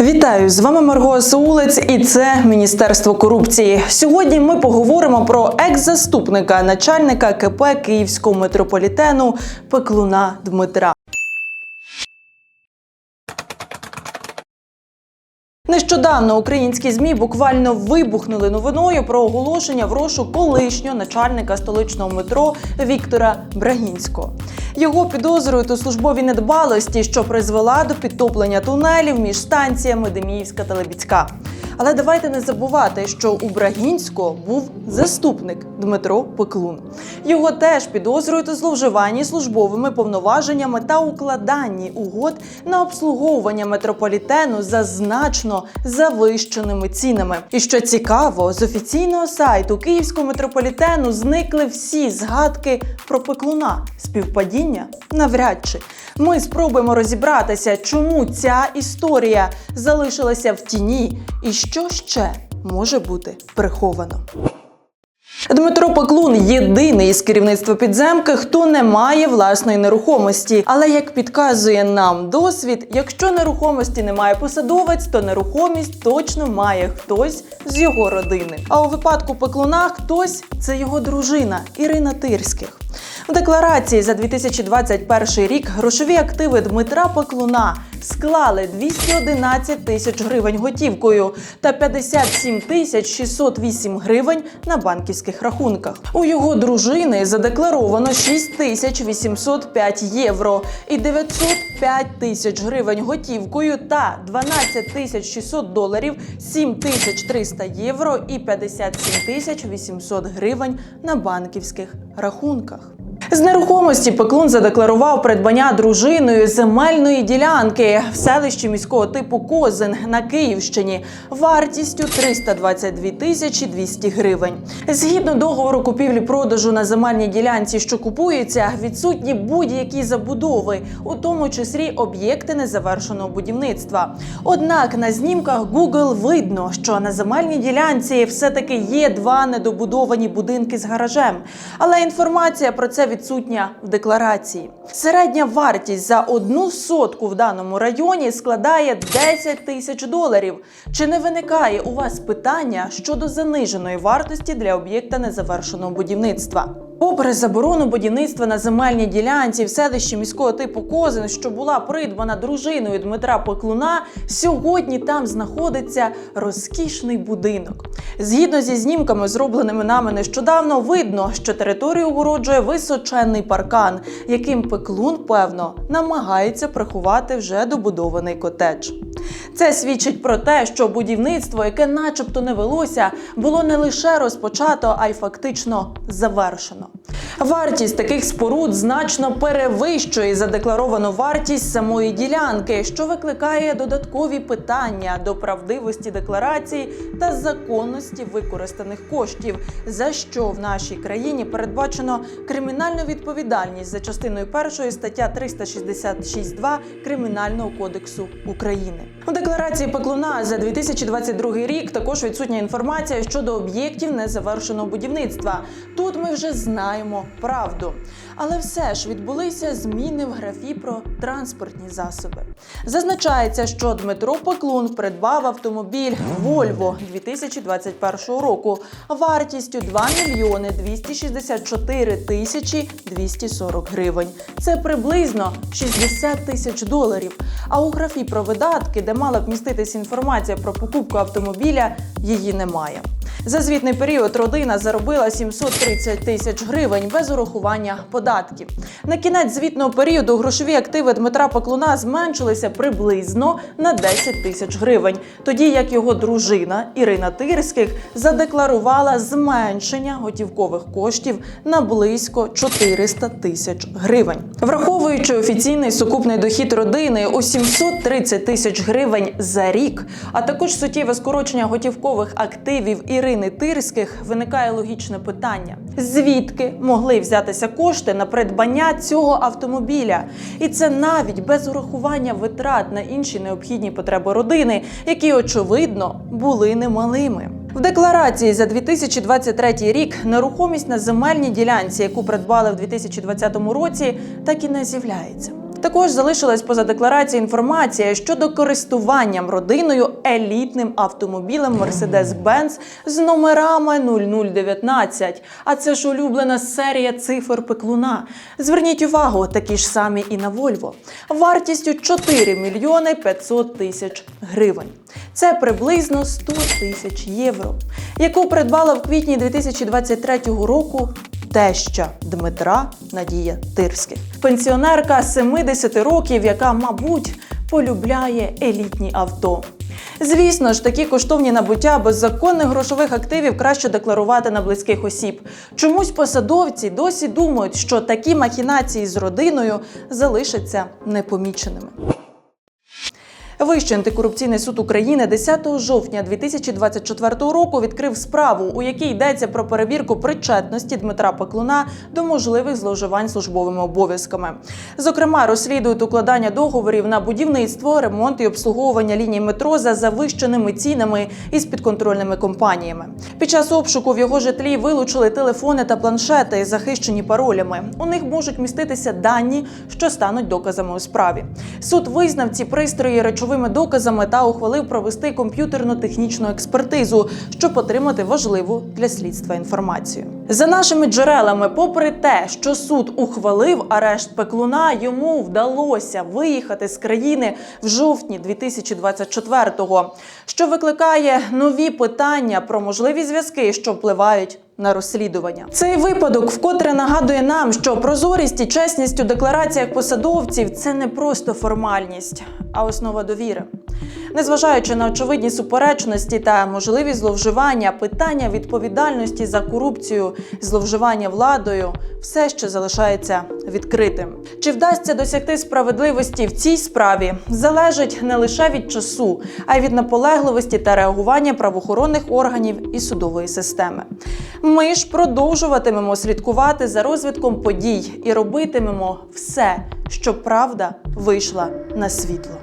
Вітаю з вами Марго Саулець, і це Міністерство корупції. Сьогодні ми поговоримо про екс-заступника начальника КП Київського метрополітену Пеклуна Дмитра. Нещодавно українські змі буквально вибухнули новиною про оголошення в рошу колишнього начальника столичного метро Віктора Брагінського. Його підозрюють у службовій недбалості, що призвела до підтоплення тунелів між станціями Деміївська та Лебідська. Але давайте не забувати, що у Брагінського був заступник Дмитро Пеклун. Його теж підозрюють у зловживанні службовими повноваженнями та укладанні угод на обслуговування метрополітену за значно завищеними цінами. І що цікаво, з офіційного сайту Київського метрополітену зникли всі згадки про Пеклуна. Співпадіння навряд чи. Ми спробуємо розібратися, чому ця історія залишилася в тіні, і що ще може бути приховано. Дмитро Пеклун єдиний із керівництва підземки, хто не має власної нерухомості. Але як підказує нам досвід, якщо нерухомості немає посадовець, то нерухомість точно має хтось з його родини. А у випадку Пеклуна хтось це його дружина Ірина Тирських. В декларації за 2021 рік грошові активи Дмитра Пеклуна склали 211 тисяч гривень готівкою та 57 тисяч 608 гривень на банківських рахунках. У його дружини задекларовано 6 тисяч 805 євро і 905 тисяч гривень готівкою та 12 тисяч 600 доларів, 7 тисяч 300 євро і 57 тисяч 800 гривень на банківських рахунках. З нерухомості Пеклун задекларував придбання дружиною земельної ділянки в селищі міського типу Козин на Київщині вартістю 322 тисячі 200 гривень. Згідно договору купівлі-продажу на земельній ділянці, що купується, відсутні будь-які забудови, у тому числі об'єкти незавершеного будівництва. Однак на знімках Google видно, що на земельній ділянці все-таки є два недобудовані будинки з гаражем, але інформація про це відсутня в декларації. Середня вартість за одну сотку в даному районі складає 10 тисяч доларів. Чи не виникає у вас питання щодо заниженої вартості для об'єкта незавершеного будівництва? Попри заборону будівництва на земельній ділянці в селищі міського типу Козин, що була придбана дружиною Дмитра Пеклуна, сьогодні там знаходиться розкішний будинок. Згідно зі знімками, зробленими нами нещодавно, видно, що територію огороджує височенний паркан, яким Пеклун, певно, намагається приховати вже добудований котедж. Це свідчить про те, що будівництво, яке начебто не велося, було не лише розпочато, а й фактично завершено. Вартість таких споруд значно перевищує задекларовану вартість самої ділянки, що викликає додаткові питання до правдивості декларації та законності використаних коштів, за що в нашій країні передбачено кримінальну відповідальність за частиною першої стаття 366.2 Кримінального кодексу України. У декларації Пеклуна за 2022 рік також відсутня інформація щодо об'єктів незавершеного будівництва. Тут ми вже знаємо правду. Але все ж відбулися зміни в графі про транспортні засоби. Зазначається, що Дмитро Пеклун придбав автомобіль Volvo 2021 року вартістю 2 мільйони 264 тисячі 240 гривень. Це приблизно 60 тисяч доларів. А у графі про видатки, де мала б міститись інформація про покупку автомобіля, її немає. За звітний період родина заробила 730 тисяч гривень без урахування податків. На кінець звітного періоду грошові активи Дмитра Пеклуна зменшилися приблизно на 10 тисяч гривень, тоді як його дружина Ірина Тирських задекларувала зменшення готівкових коштів на близько 400 тисяч гривень. Враховуючи офіційний сукупний дохід родини у 730 тисяч гривень за рік, а також суттєве скорочення готівкових активів Ірини Тирських, виникає логічне питання: звідки могли взятися кошти на придбання цього автомобіля? І це навіть без урахування витрат на інші необхідні потреби родини, які очевидно були немалими. В декларації за 2023 рік нерухомість на земельній ділянці, яку придбали в 2020 році, так і не з'являється. Також залишилась поза декларацією інформація щодо користуванням родиною елітним автомобілем Mercedes-Benz з номерами 0019. А це ж улюблена серія цифр пеклуна. Зверніть увагу, такі ж самі і на Volvo. Вартістю 4 мільйони 500 тисяч гривень. Це приблизно 100 тисяч євро, яку придбала в квітні 2023 року теща Дмитра Надія Тирських. Пенсіонерка 70 років, яка, мабуть, полюбляє елітні авто. Звісно ж, такі коштовні набуття без законних грошових активів краще декларувати на близьких осіб. Чомусь посадовці досі думають, що такі махінації з родиною залишаться непоміченими. Вищий антикорупційний суд України 10 жовтня 2024 року відкрив справу, у якій йдеться про перевірку причетності Дмитра Пеклуна до можливих зловживань службовими обов'язками. Зокрема, розслідують укладання договорів на будівництво, ремонт і обслуговування ліній метро за завищеними цінами із підконтрольними компаніями. Під час обшуку в його житлі вилучили телефони та планшети, захищені паролями. У них можуть міститися дані, що стануть доказами у справі. Суд визнав ці пристрої речовими доказами та ухвалив провести комп'ютерно-технічну експертизу, щоб отримати важливу для слідства інформацію. За нашими джерелами, попри те, що суд ухвалив арешт Пеклуна, йому вдалося виїхати з країни в жовтні 2024-го, що викликає нові питання про можливі зв'язки, що впливають на розслідування. Цей випадок вкотре нагадує нам, що прозорість і чесність у деклараціях посадовців це не просто формальність, а основа довіри. Незважаючи на очевидні суперечності та можливі зловживання, питання відповідальності за корупцію, зловживання владою все ще залишається відкритим. Чи вдасться досягти справедливості в цій справі, залежить не лише від часу, а й від наполегливості та реагування правоохоронних органів і судової системи. Ми ж продовжуватимемо слідкувати за розвитком подій і робитимемо все, щоб правда вийшла на світло.